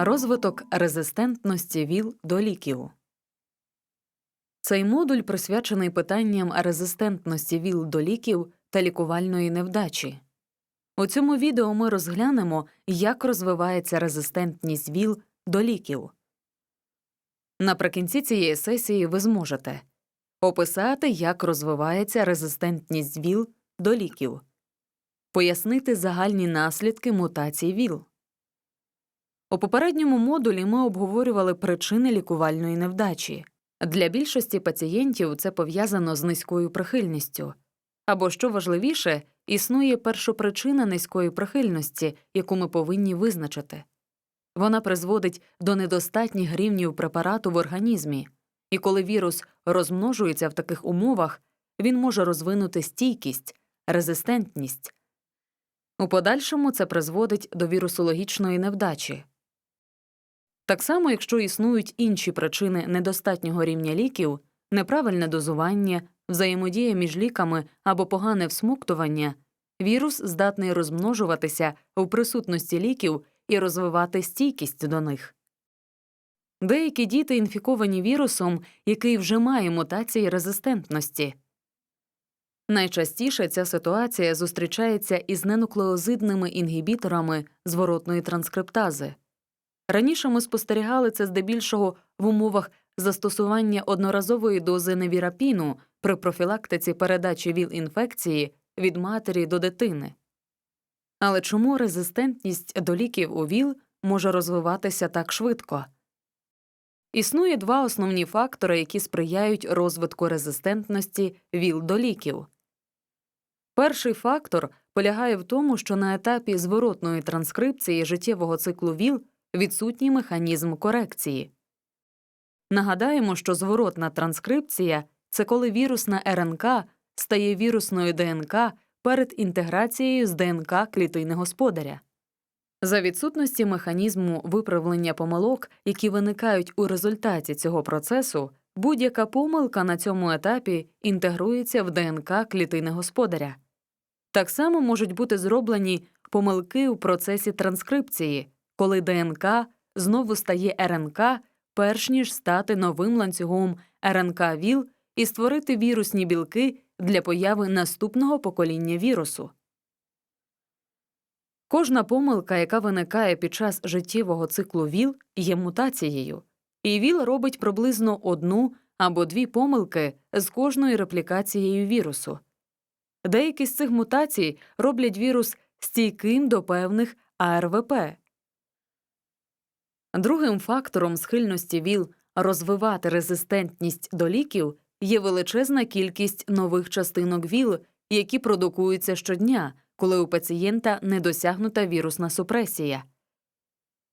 Розвиток резистентності ВІЛ до ліків. Цей модуль присвячений питанням резистентності ВІЛ до ліків та лікувальної невдачі. У цьому відео ми розглянемо, як розвивається резистентність ВІЛ до ліків. Наприкінці цієї сесії ви зможете описати, як розвивається резистентність ВІЛ до ліків, пояснити загальні наслідки мутацій ВІЛ. У попередньому модулі ми обговорювали причини лікувальної невдачі. Для більшості пацієнтів це пов'язано з низькою прихильністю. Або, що важливіше, існує першопричина низької прихильності, яку ми повинні визначити. Вона призводить до недостатніх рівнів препарату в організмі, і коли вірус розмножується в таких умовах, він може розвинути стійкість, резистентність. У подальшому це призводить до вірусологічної невдачі. Так само, якщо існують інші причини недостатнього рівня ліків, неправильне дозування, взаємодія між ліками або погане всмоктування, вірус здатний розмножуватися у присутності ліків і розвивати стійкість до них. Деякі діти інфіковані вірусом, який вже має мутації резистентності. Найчастіше ця ситуація зустрічається із ненуклеозидними інгібіторами зворотної транскриптази. Раніше ми спостерігали це здебільшого в умовах застосування одноразової дози невірапіну при профілактиці передачі ВІЛ-інфекції від матері до дитини. Але чому резистентність до ліків у ВІЛ може розвиватися так швидко? Існує два основні фактори, які сприяють розвитку резистентності ВІЛ до ліків. Перший фактор полягає в тому, що на етапі зворотної транскрипції життєвого циклу ВІЛ відсутній механізм корекції. Нагадаємо, що зворотна транскрипція це коли вірусна РНК стає вірусною ДНК перед інтеграцією з ДНК клітини господаря. За відсутності механізму виправлення помилок, які виникають у результаті цього процесу, будь-яка помилка на цьому етапі інтегрується в ДНК клітини господаря. Так само можуть бути зроблені помилки у процесі транскрипції, коли ДНК знову стає РНК, перш ніж стати новим ланцюгом РНК ВІЛ і створити вірусні білки для появи наступного покоління вірусу. Кожна помилка, яка виникає під час життєвого циклу ВІЛ, є мутацією, і ВІЛ робить приблизно одну або дві помилки з кожною реплікацією вірусу. Деякі з цих мутацій роблять вірус стійким до певних АРВП. Другим фактором схильності ВІЛ розвивати резистентність до ліків є величезна кількість нових частинок ВІЛ, які продукуються щодня, коли у пацієнта не досягнута вірусна супресія.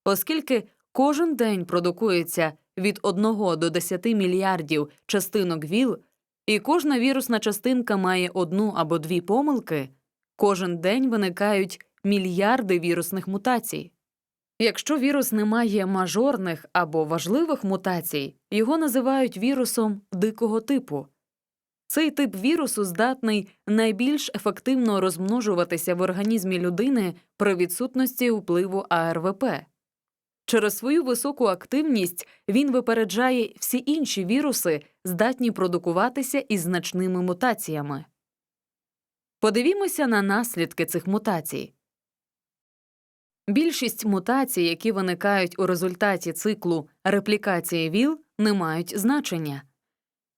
Оскільки кожен день продукується від 1 до 10 мільярдів частинок ВІЛ, і кожна вірусна частинка має одну або дві помилки, кожен день виникають мільярди вірусних мутацій. Якщо вірус не має мажорних або важливих мутацій, його називають вірусом дикого типу. Цей тип вірусу здатний найбільш ефективно розмножуватися в організмі людини при відсутності впливу АРВП. Через свою високу активність він випереджає всі інші віруси, здатні продукуватися із значними мутаціями. Подивімося на наслідки цих мутацій. Більшість мутацій, які виникають у результаті циклу реплікації ВІЛ, не мають значення.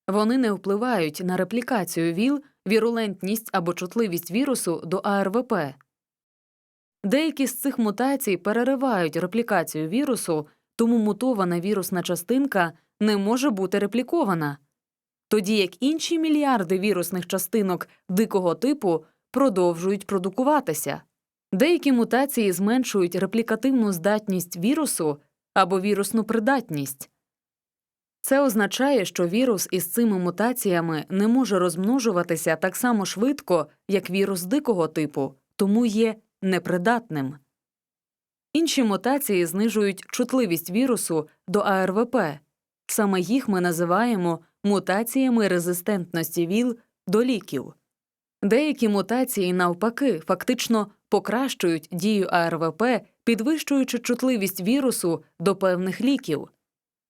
Вони не впливають на реплікацію ВІЛ, вірулентність або чутливість вірусу до АРВП. Деякі з цих мутацій переривають реплікацію вірусу, тому мутована вірусна частинка не може бути реплікована, тоді як інші мільярди вірусних частинок дикого типу продовжують продукуватися. Деякі мутації зменшують реплікативну здатність вірусу або вірусну придатність. Це означає, що вірус із цими мутаціями не може розмножуватися так само швидко, як вірус дикого типу, тому є непридатним. Інші мутації знижують чутливість вірусу до АРВП. Саме їх ми називаємо мутаціями резистентності ВІЛ до ліків. Деякі мутації, навпаки, фактично покращують дію АРВП, підвищуючи чутливість вірусу до певних ліків.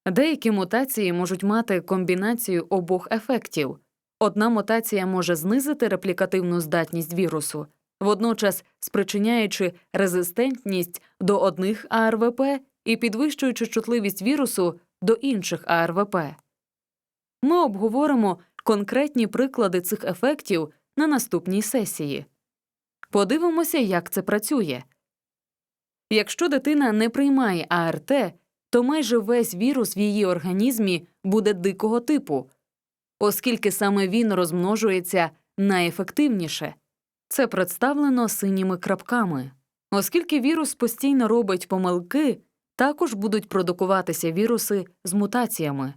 Деякі мутації можуть мати комбінацію обох ефектів. Одна мутація може знизити реплікативну здатність вірусу, водночас спричиняючи резистентність до одних АРВП і підвищуючи чутливість вірусу до інших АРВП. Ми обговоримо конкретні приклади цих ефектів на наступній сесії. Подивимося, як це працює. Якщо дитина не приймає АРТ, то майже весь вірус в її організмі буде дикого типу, оскільки саме він розмножується найефективніше. Це представлено синіми крапками. Оскільки вірус постійно робить помилки, також будуть продукуватися віруси з мутаціями.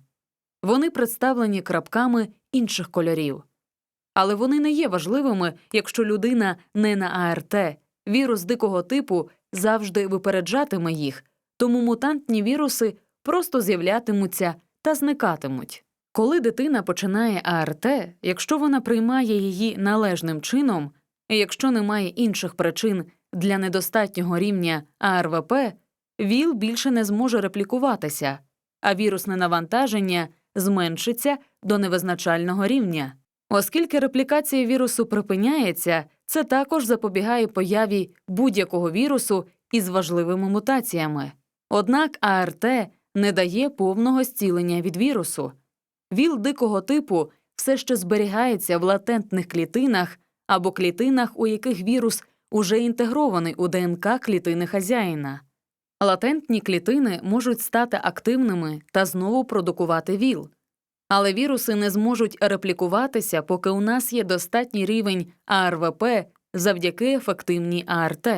Вони представлені крапками інших кольорів. Але вони не є важливими, якщо людина не на АРТ. Вірус дикого типу завжди випереджатиме їх, тому мутантні віруси просто з'являтимуться та зникатимуть. Коли дитина починає АРТ, якщо вона приймає її належним чином, і якщо немає інших причин для недостатнього рівня АРВП, ВІЛ більше не зможе реплікуватися, а вірусне навантаження зменшиться до невизначального рівня. Оскільки реплікація вірусу припиняється, це також запобігає появі будь-якого вірусу із важливими мутаціями. Однак АРТ не дає повного зцілення від вірусу. ВІЛ дикого типу все ще зберігається в латентних клітинах або клітинах, у яких вірус уже інтегрований у ДНК клітини хазяїна. Латентні клітини можуть стати активними та знову продукувати ВІЛ. Але віруси не зможуть реплікуватися, поки у нас є достатній рівень АРВП завдяки ефективній АРТ.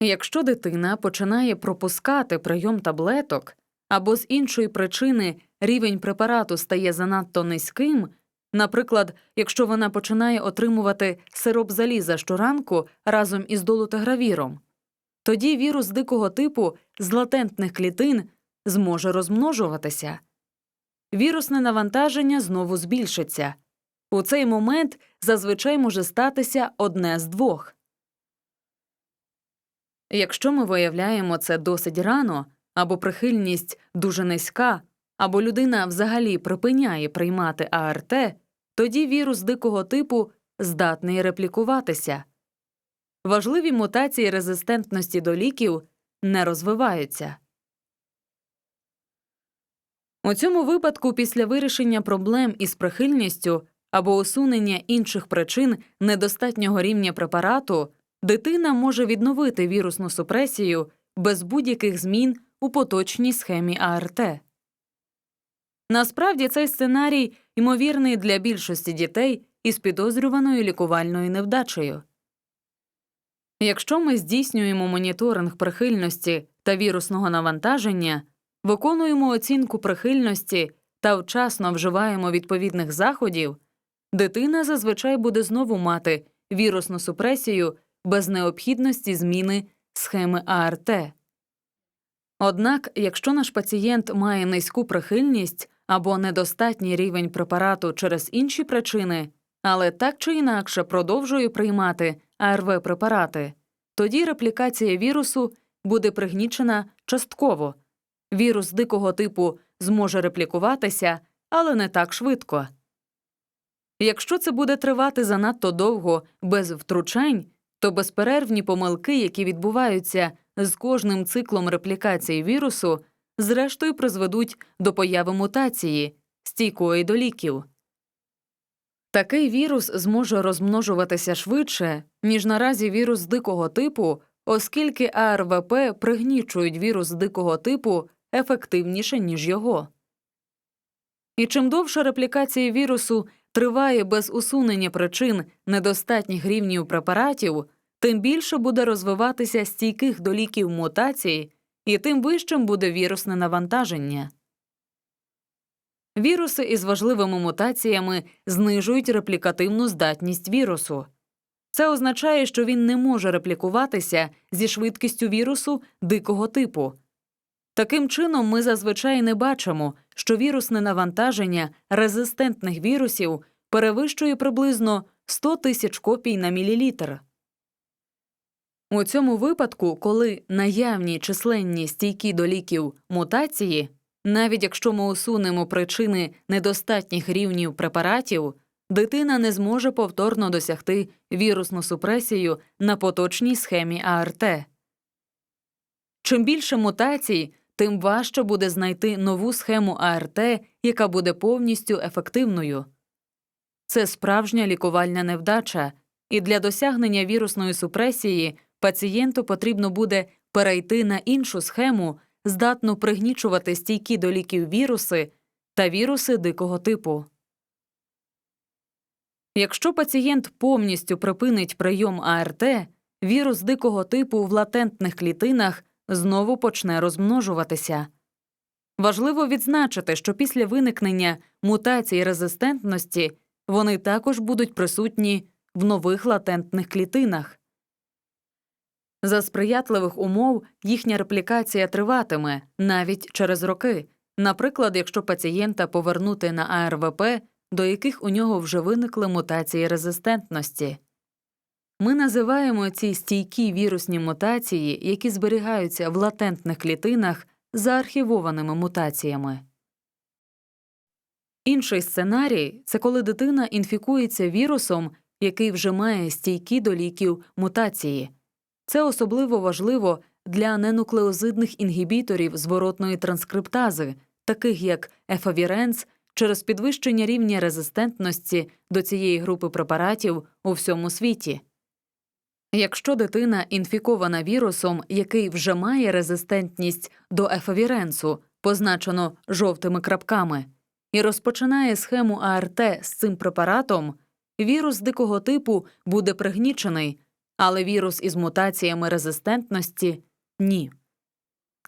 Якщо дитина починає пропускати прийом таблеток або з іншої причини рівень препарату стає занадто низьким, наприклад, якщо вона починає отримувати сироп заліза щоранку разом із долутигравіром, тоді вірус дикого типу з латентних клітин зможе розмножуватися. Вірусне навантаження знову збільшиться. У цей момент зазвичай може статися одне з двох. Якщо ми виявляємо це досить рано, або прихильність дуже низька, або людина взагалі припиняє приймати АРТ, тоді вірус дикого типу здатний реплікуватися. Важливі мутації резистентності до ліків не розвиваються. У цьому випадку, після вирішення проблем із прихильністю або усунення інших причин недостатнього рівня препарату, дитина може відновити вірусну супресію без будь-яких змін у поточній схемі АРТ. Насправді цей сценарій ймовірний для більшості дітей із підозрюваною лікувальною невдачею. Якщо ми здійснюємо моніторинг прихильності та вірусного навантаження, виконуємо оцінку прихильності та вчасно вживаємо відповідних заходів, дитина зазвичай буде знову мати вірусну супресію без необхідності зміни схеми АРТ. Однак, якщо наш пацієнт має низьку прихильність або недостатній рівень препарату через інші причини, але так чи інакше продовжує приймати АРВ препарати, тоді реплікація вірусу буде пригнічена частково. Вірус дикого типу зможе реплікуватися, але не так швидко. Якщо це буде тривати занадто довго без втручань, то безперервні помилки, які відбуваються з кожним циклом реплікації вірусу, зрештою призведуть до появи мутації, стійкої до ліків. Такий вірус зможе розмножуватися швидше, ніж наразі вірус дикого типу, оскільки АРВП пригнічують вірус дикого типу ефективніше, ніж його. І чим довше реплікація вірусу триває без усунення причин недостатніх рівнів препаратів, тим більше буде розвиватися стійких до ліків мутацій, і тим вищим буде вірусне навантаження. Віруси із важливими мутаціями знижують реплікативну здатність вірусу. Це означає, що він не може реплікуватися зі швидкістю вірусу дикого типу. Таким чином, ми зазвичай не бачимо, що вірусне навантаження резистентних вірусів перевищує приблизно 100 тисяч копій на мілілітр. У цьому випадку, коли наявні численні стійкі до ліків мутації, навіть якщо ми усунемо причини недостатніх рівнів препаратів, дитина не зможе повторно досягти вірусну супресію на поточній схемі АРТ. Чим більше мутацій, тим важче буде знайти нову схему АРТ, яка буде повністю ефективною. Це справжня лікувальна невдача, і для досягнення вірусної супресії пацієнту потрібно буде перейти на іншу схему, здатну пригнічувати стійкі до ліків віруси та віруси дикого типу. Якщо пацієнт повністю припинить прийом АРТ, вірус дикого типу в латентних клітинах знову почне розмножуватися. Важливо відзначити, що після виникнення мутацій резистентності вони також будуть присутні в нових латентних клітинах. За сприятливих умов їхня реплікація триватиме навіть через роки, наприклад, якщо пацієнта повернути на АРВП, до яких у нього вже виникли мутації резистентності. Ми називаємо ці стійкі вірусні мутації, які зберігаються в латентних клітинах, заархівованими мутаціями. Інший сценарій це коли дитина інфікується вірусом, який вже має стійкі до ліків мутації. Це особливо важливо для ненуклеозидних інгібіторів зворотної транскриптази, таких як ефавіренс, через підвищення рівня резистентності до цієї групи препаратів у всьому світі. Якщо дитина інфікована вірусом, який вже має резистентність до ефавіренсу, позначено жовтими крапками, і розпочинає схему АРТ з цим препаратом, вірус дикого типу буде пригнічений, але вірус із мутаціями резистентності ні.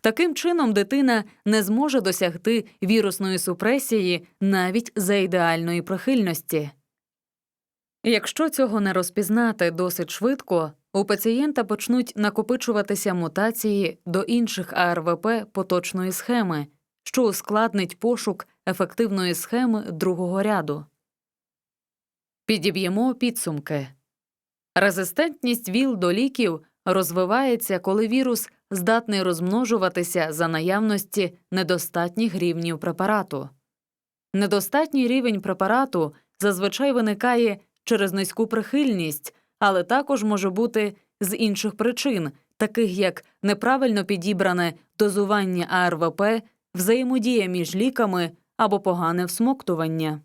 Таким чином, дитина не зможе досягти вірусної супресії навіть за ідеальної прихильності. Якщо цього не розпізнати досить швидко, у пацієнта почнуть накопичуватися мутації до інших АРВП поточної схеми, що ускладнить пошук ефективної схеми другого ряду. Підіб'ємо підсумки. Резистентність ВІЛ до ліків розвивається, коли вірус здатний розмножуватися за наявності недостатніх рівнів препарату. Недостатній рівень препарату зазвичай виникає через низьку прихильність, але також може бути з інших причин, таких як неправильно підібране дозування АРВП, взаємодія між ліками або погане всмоктування.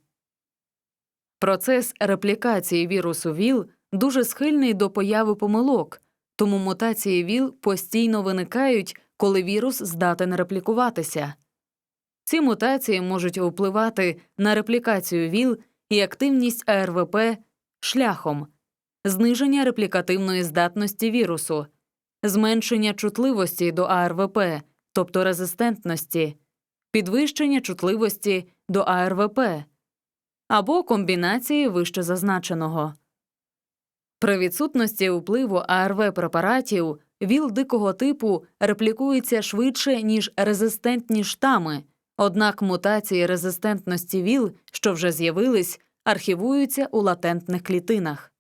Процес реплікації вірусу ВІЛ дуже схильний до появи помилок, тому мутації ВІЛ постійно виникають, коли вірус здатен реплікуватися. Ці мутації можуть впливати на реплікацію ВІЛ і активність АРВП шляхом зниження реплікативної здатності вірусу, зменшення чутливості до АРВП, тобто резистентності, підвищення чутливості до АРВП або комбінації вище зазначеного. При відсутності впливу АРВ препаратів ВІЛ дикого типу реплікується швидше, ніж резистентні штами, однак мутації резистентності ВІЛ, що вже з'явились, архівуються у латентних клітинах.